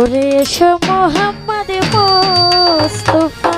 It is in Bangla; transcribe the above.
ওরে এসো মোহাম্মদ মোস্তফা।